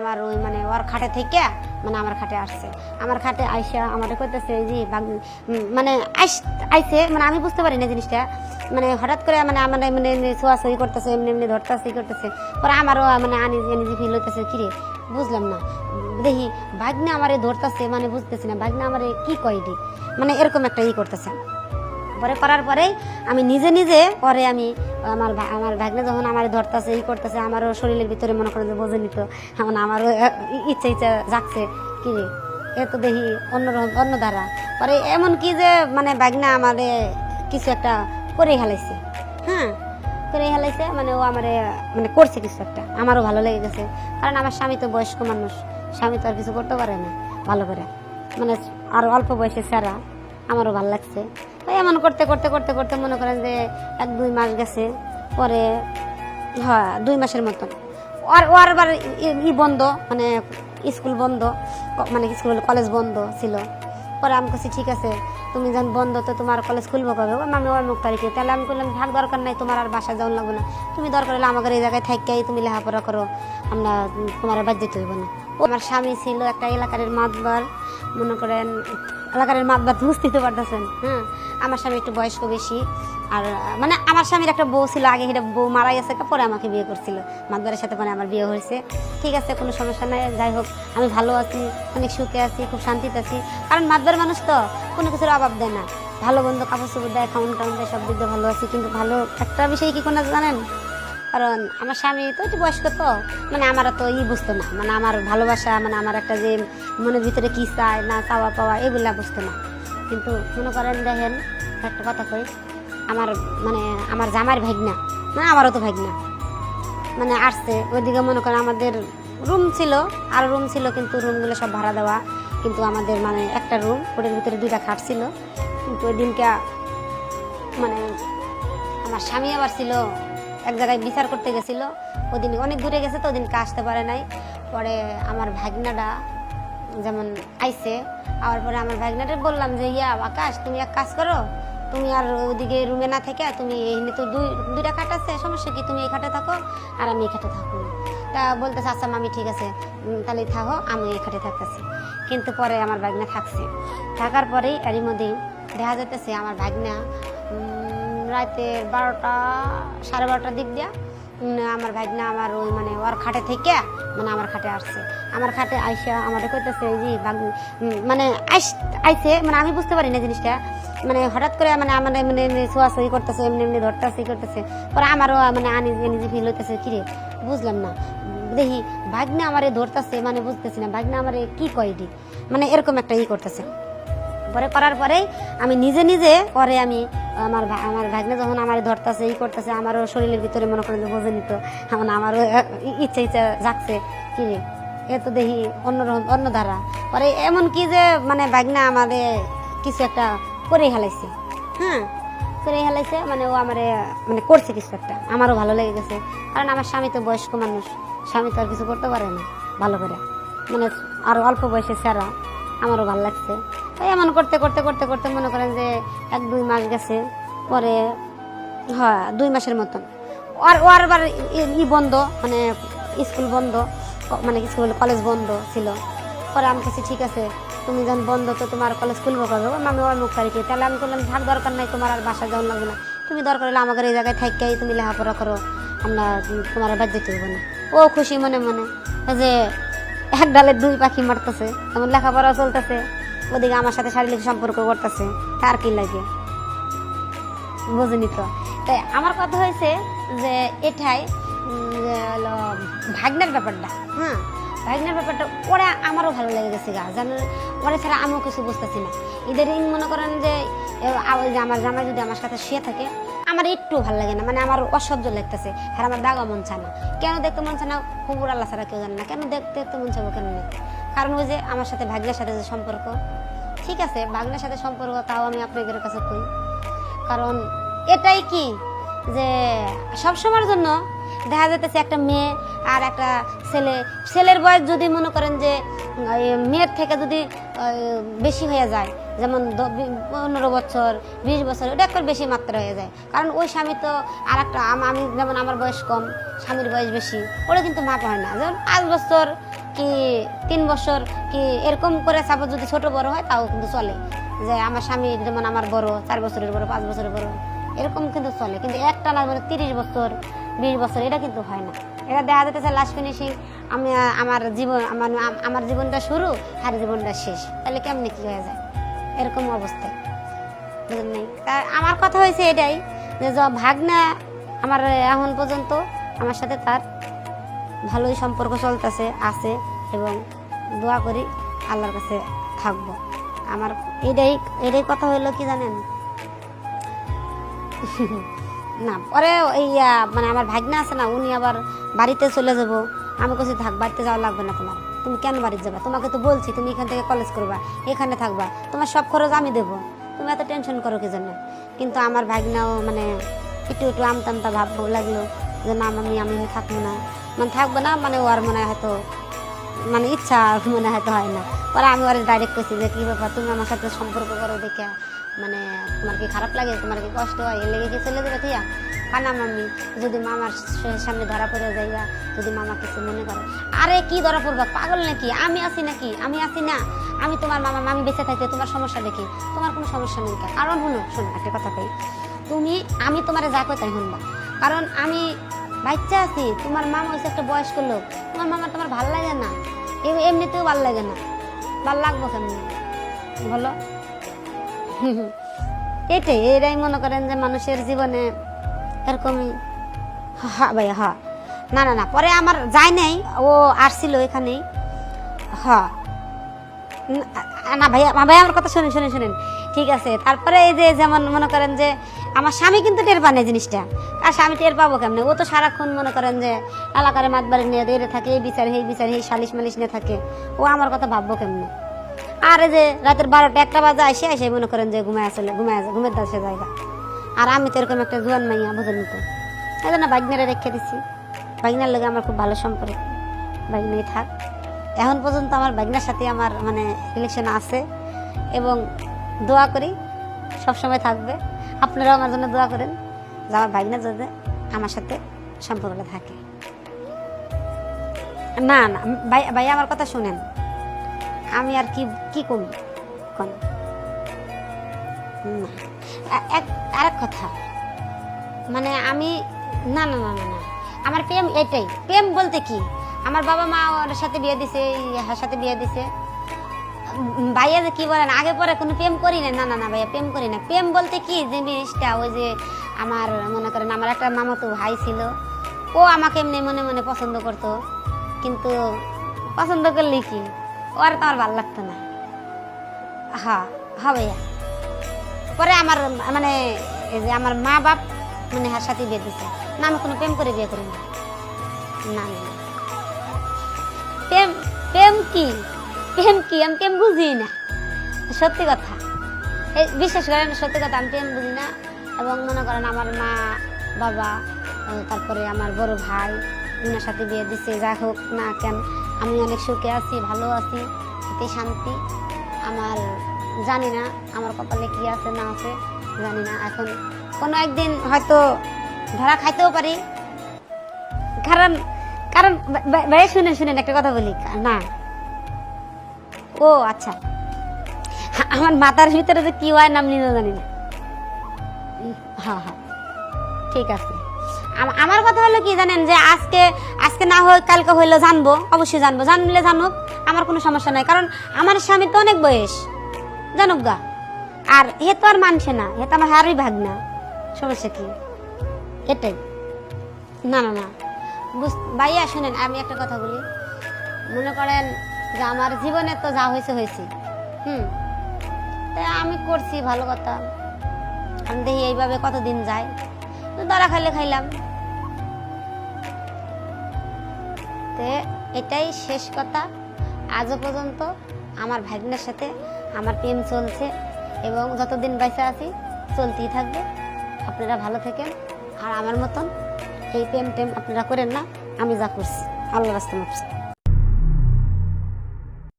আমার ওই মানে ওর খাটে থেকে মানে আমার খাটে আসছে। আমার খাটে আইসা আমার করতেছে যে মানে আইস, আইসে মানে আমি বুঝতে পারি না জিনিসটা। মানে হঠাৎ করে মানে আমার মানে এমনি ছোঁয়াছুঁই করতেছে, এমনি এমনি ধরতেছে ই করতেছে। পরে আমারও মানে আনিজি আনিজি ফিল হইতেছে, কিরে, বুঝলাম না। দেখি, ভাগ্নে আমারে ধরতেছে মানে বুঝতেছি না, ভাগ্নে আমারে কি কয়ডি মানে এরকম একটা ই করতেছে। পরে করার পরেই আমি নিজে নিজে পরে আমি আমার আমার ভাগ্নে যখন আমার ধরতেছে, ই করতেছে, আমারও শরীরের ভিতরে মনে করেন যে বোঝে নিত। এখন আমারও ইচ্ছা ইচ্ছা যাচ্ছে কি এ তো দেখি অন্য অন্য ধারা। পরে এমন কি যে মানে ভাগ্না আমারে কিছু একটা করে হেলাইছে হ্যাঁ? করে হেলাইছে মানে ও আমারে মানে করছে কিছু একটা। আমারও ভালো লেগে গেছে। কারণ আমার স্বামী তো বয়স্ক মানুষ। স্বামী তো আর কিছু করতে পারে না, ভালো করে। মানে আর অল্প বয়সে ছাড়া আমারও ভালো লাগছে। এমন করতে করতে করতে করতে মনে করেন যে এক, দুই মাস গেছে, পরে হ্যাঁ দুই মাসের মতন। আর ও আবার ই- বন্ধ মানে স্কুল বন্ধ মানে স্কুল, কলেজ বন্ধ ছিল। পরে আমি কাছে ঠিক আছে, তুমি যখন বন্ধ, তো তোমার কলেজ খুলবো কবে? আমি অমুক তারিখে তাহলে আমি বললাম থাক দরকার নাই, তোমার আর বাসা যাওয়ার লাগবে না। তুমি দরকার হলে আমাদের এই জায়গায় থাকাই তুমি লেখাপড়া করো, আমরা তোমার বাদ যেতে হইব না। আমার স্বামী ছিল একটা এলাকার মাতবার মনে করেন এলাকার মাতবার বুঝতে পারতেছেন। হ্যাঁ আমার স্বামী একটু বয়স্ক বেশি। আর মানে আমার স্বামীর একটা বউ ছিল, আগে সেটা বউ মারা গেছে পরে আমাকে বিয়ে করছিল। মাতবারের সাথে পরে আমার বিয়ে হয়েছে। ঠিক আছে, কোনো সমস্যা নাই, যাই হোক, আমি ভালো আছি, অনেক সুখে আছি, খুব শান্তিতে আছি। কারণ মাতবার মানুষ তো, কোনো কিছুর অভাব দেয় না। ভালো বন্ধু, কাপড় চোপড় দেয় খাউন টাউন দেয়, সব দিক ভালো আছি। কিন্তু ভালো একটা বিষয় কি কোনো জানেন? কারণ আমার স্বামী তো একটু বয়স্ক তো মানে আমার তো ই বুঝতো না। মানে আমার ভালোবাসা মানে আমার একটা যে মনের ভিতরে কি চায়, না চাওয়া পাওয়া, এগুলা বুঝতো না। কিন্তু মনে করেন দেখেন, একটা কথা কই, আমার মানে আমার জামার ভাগনা, না আমারও তো ভাগনা। মানে আসছে, ওইদিকে মনে করেন আমাদের রুম ছিল, আর রুম ছিল, কিন্তু রুমগুলো সব ভাড়া দেওয়া। কিন্তু আমাদের মানে একটা রুম ওটার ভিতরে দুইটা খাট ছিল। কিন্তু ওই দিনটা মানে আমার স্বামী আবার ছিল এক জায়গায় বিচার করতে গেছিল। ওদিন অনেক দূরে গেছে তো ওদিনকে আসতে পারে নাই। পরে আমার ভাগনাটা যেমন আইসে আবার পরে আমার ভাগনাটা বললাম যে, ইয়া আকাশ, তুমি এক কাজ করো, তুমি আর ওদিকে রুমে না থেকে তুমি এখানে তো দুই, দুইটা খাট আছে, সমস্যা কি? তুমি এই খাটে থাকো আর আমি এই খাটে থাকব তা বলতেছে আচ্ছা মামি, ঠিক আছে তাহলে থাকো, আমি এই খাটে থাকতেছি। কিন্তু পরে আমার ভাগনা থাকছে। থাকার পরেই এরই মধ্যেই দেখা যাইতেছে, আমার ভাগনা রাতে বারোটা, সাড়ে বারোটার দিক দিয়া আমার ভাগনা আমার ওই মানে ওর খাটে থেকে মানে আমার খাটে আসছে। আমার খাটে আইসা আমাদের কইতেছে, এই যে মানে আইস মানে আমি বুঝতে পারি না জিনিসটা। মানে হঠাৎ করে মানে আমার এমনি মানে ছোঁয়াছুঁই করতেছে, এমনি এমনি ধরতেছে, করতেছে। পরে আমারও মানে আনিজি আনিজি ফিল হইতেছে কিরে বুঝলাম না। দেখি ভাগ্নে আমারে ধরতেছে মানে বুঝতেছি না ভাগ্নে আমারে কি কয়ডি মানে এরকম একটা ই করতেছে। পরে করার পরেই আমি নিজে নিজে পরে আমি আমার আমার ভাগ্নে যখন আমার ধরতেছে, ই করতেছে, আমারও শরীরের ভিতরে মনে করেন বোঝে নিত এখন আমারও ইচ্ছা ইচ্ছা যাচ্ছে কি রে? এ তো দেখি অন্য অন্য ধারা। পরে এমন কি যে মানে ভাগনা আমাদের কিছু একটা করে হেলাইছে। হ্যাঁ? করে হেলাইছে মানে ও আমারে মানে করছে কিছু একটা। আমারও ভালো লেগে গেছে। কারণ আমার স্বামী তো বয়স্ক মানুষ। স্বামী তো আর কিছু করতে পারে না, ভালো করে। মানে আর অল্প বয়সে ছাড়া আমারও ভালো লাগছে। এমন করতে করতে করতে করতে মনে করেন যে এক, দুই মাস গেছে, পরে হ্যাঁ দুই মাসের মতন। আর ও আর আবার ই- বন্ধ মানে স্কুল বন্ধ মানে স্কুল, কলেজ বন্ধ ছিল। পরে আমি কাছে ঠিক আছে, তুমি যখন বন্ধ, তো তোমার কলেজ খুলবো কবে? আমি অমুক তারিখে তাহলে আমি বললাম থাক দরকার নাই তোমার আর বাসা যাওয়ার লাগবে না। তুমি দরকার হলে আমাদের এই জায়গায় থাকাই তুমি লেখাপড়া করো, আমরা তোমার বাদ যেতে হইব না। ও খুশি মনে মনে, যে এক ডালে দুই পাখি মারতেছে তেমন লেখাপড়া চলতেছে। ওদিকে আমার সাথে শারীরিক সম্পর্ক করতেছে তার কি লাগে? বুঝিনি তো। তাই আমার কথা হয়েছে যে, এটাই হলো ব্যাপারটা হ্যাঁ? ভাগ্নের ব্যাপারটা, ওরা আমারও ভালো লেগে গেছে গা, জানো? ওরা ছাড়া আমিও কিছু বুঝতেছি না। এই মনে করেন যে আমার জামাই যদি আমার সাথে শুয়ে থাকে, আমার একটু ভালো লাগে না মানে আমার অসহ্য লাগতেছে, আর আমার দাগা মন চায় না। কেন দেখতে মন চায় না? হুবুর আল্লাহ ছাড়া কেউ জানে না। কেন দেখতে তো মন চাবো কেন? না? কারণ ওই যে আমার সাথে ভাগ্নের সাথে যে সম্পর্ক, ঠিক আছে, ভাগ্নের সাথে সম্পর্ক তাও আমি আপনাদের কাছে কই? কারণ এটাই কি যে সবসময়ের জন্য দেখা যাইতেছে একটা মেয়ে আর একটা ছেলে। ছেলের বয়স যদি মনে করেন যে মেয়ের থেকে যদি বেশি হয়ে যায়, যেমন পনেরো বছর, বিশ বছর, ওটা একবার বেশি মাত্রা হয়ে যায়। কারণ ওই স্বামী তো আর একটা আমি যেমন আমার বয়স কম, স্বামীর বয়স বেশি, ওটা কিন্তু মাপ হয় না। যেমন পাঁচ বছর কি তিন বছর কি এরকম করে সাপোজ যদি ছোট বড় হয়, তাও কিন্তু চলে। যে আমার স্বামী যেমন আমার বড়, চার বছরের বড়, পাঁচ বছরের বড়, এরকম কিন্তু চলে। কিন্তু একটা না মানে তিরিশ বছর, বিশ বছর, এটা কিন্তু হয় না। এটা দেখা যেতেছে লাস্ট ফিনিশিং আমি, আমার জীবন আমার আমার জীবনটা শুরু আর জীবনটা শেষ। তাহলে কেমনি কি হয়ে যায়? এরকম অবস্থায় বুঝলেন তা আমার কথা হয়েছে এটাই য- ভাগনা আমার এখন পর্যন্ত, আমার সাথে তার ভালোই সম্পর্ক চলতেছে আছে এবং দোয়া করি আল্লাহর কাছে থাকব। আমার এটাই এটাই কথা হইল কি জানেন? না পরে আহ, মানে আমার ভাগনা আছে না উনি আবার বাড়িতে চলে যাব। আমি বলছি থাক বাড়িতে যাওয়া লাগবে না তোমার। তুমি কেন বাড়িতে যাবা? তোমাকে তো বলছি তুমি এখান থেকে কলেজ করবা এখানে থাকবা। তোমার সব খরচ আমি দেবো। তুমি এত টেনশন করো কি জন্য? কিন্তু আমার ভাগনাও মানে একটু একটু আমতামতা ভাব লাগল যে না আমি আমি থাকব না। মানে থাকব না মানে ওর মনে হয়তো মানে ইচ্ছা মনে হয়তো হয় না। পরে আমি ওর ডাইরেক্ট করছি যে, কি ব্যাপার, তুমি আমার সাথে সম্পর্ক করো দেখে মানে তোমার কি খারাপ লাগে, তোমার কি কষ্ট হয়? লেগে কি চলে দেবে থিয়া কানা মামি যদি মামার সামনে ধরা পড়ে যাইবা যদি মামা কিছু মনে করে। আরে কি ধরা পড়বা, পাগল নাকি? আমি আছি নাকি? আমি আছি না। আমি তোমার মামা মামি বেঁচে থাকতে তোমার সমস্যা দেখি। তোমার কোনো সমস্যা নেই কারণ হলো, শোনো, একটা কথা কই। তুমি, আমি তোমার যা কই তাই শুনবা। কারণ আমি বাচ্চা আছি, তোমার মামা হয়েছে একটা বয়স্ক লোক। তোমার মামা তোমার ভালো লাগে না। এমনিতেও ভালো লাগে না। ভালো লাগবো কেমনি? বলো। এটাই, এরাই মনে করেন যে মানুষের জীবনে এরকমই। হা ভাইয়া হা। না না না, পরে আমার যায় নাই, ও আসছিল এখানেই। হ্যাঁ না- না, ভাইয়া ভাই আমার কথা শুনেন শুনেন শুনেন। ঠিক আছে, তারপরে এই যে যেমন মনে করেন যে আমার স্বামী কিন্তু টের পানে জিনিসটা। আর স্বামী টের পাবো কেমনে? ও তো সারাক্ষণ মনে করেন যে এলাকার মাতবাড়ি নিয়ে দেড়ে থাকে, এই বিচার এই বিচার এই সালিশ মালিশ নিয়ে থাকে। ও আমার কথা ভাববো কেমনে? আর যে রাতের বারোটা একটা বাজে আসে আসে মনে করেন যে ঘুমায় আসলে, ঘুমায় আসে, ঘুমের দাসে জায়গা। আর আমি তো এরকম একটা জোয়ান মাইয়া বুঝেন তো এই জন্য বাগনারে রেখে দিছি। বাগনার লোক আমার খুব ভালো সম্পর্ক। বাগনাই থাক। এখন পর্যন্ত আমার বাগনার সাথে আমার মানে রিলেশন আছে। এবং দোয়া করি, সবসময় থাকবে। আপনারাও আমার জন্য দোয়া করেন যে আমার বাগনা যাতে আমার সাথে সম্পর্কটা থাকে। না না, ভাই ভাই আমার কথা শুনেন। আমি আর কি কি করি কোন? এক, আরেক কথা। মানে আমি, না না না না না। আমার প্রেম এটাই। প্রেম বলতে কি? আমার বাবা মা ওর সাথে বিয়ে দিছে ইহার সাথে বিয়ে দিছে। ভাইয়া যে কি বলেন, আগে পরে কোনো প্রেম করি না না না না ভাইয়া, প্রেম করি না প্রেম বলতে কি জিনিসটা, ওই যে আমার, মনে করেন আমার একটা মামাতো ভাই ছিল, ও আমাকে এমনি মনে মনে পছন্দ করতো, কিন্তু পছন্দ করলে কি? ওর তো আমার ভালো লাগতো না। হ্যাঁ হ্যাঁ ভাইয়া। পরে আমার মানে এই যে আমার মা বাপ মানে হার সাথে বিয়ে দিছে। না, আমি কোনো প্রেম করে বিয়ে করি না না। প্রেম প্রেম কি? প্রেম কি, আমি প্রেম বুঝি না। সত্যি কথা। এই বিশ্বাস করেন, সত্যি কথা, আমি প্রেম বুঝি না। এবং মনে করেন আমার মা, বাবা তারপরে আমার বড় ভাই ওনার সাথে বিয়ে দিচ্ছে যা হোক না কেন, আমি অনেক সুখে আছি, ভালো আছি এতে শান্তি। আমার জানি না, আমার কপালে কি আছে, না আছে, জানি না। এখন কোনো একদিন হয়তো ধরা খাইতেও পারি। কারণ কারণ ভাই শুনেন শুনেন, একটা কথা বলি। না ও আচ্ছা। আমার মাথার ভিতরে যে কি হয় নাম নিজেও জানি না। হ্যাঁ হ্যাঁ। ঠিক আছে। আমার কথা হলো কি জানেন যে আজকে আজকে না হয় কালকে হইল জানব, অবশ্যই জানব। জানলে জানুক, আমার কোনো সমস্যা নাই। কারণ আমার স্বামী তো অনেক বয়স। জানুক গা। আর হে তো আর মানছে না। হে তো আমার হারই ভাগ না। সমস্যা কি? এটাই। না না না। ভাইয়া শুনেন, আমি একটা কথা বলি। মনে করেন যে আমার জীবনে তো যা হয়েছে হয়েছে। হুম। তাই আমি করছি, ভালো কথা। আমি দেখি এইভাবে কতদিন যায়। ধরা খাইলে খাইলাম। তে এটাই শেষ কথা। আজও পর্যন্ত আমার ভাগ্নের সাথে আমার প্রেম চলছে এবং যতদিন বেঁচে আছি, চলতেই থাকবে। আপনারা ভালো থাকেন। আর আমার মতন এই প্রেম টেম আপনারা করেন না। আমি যা করছি। আল্লাহ রাস্তা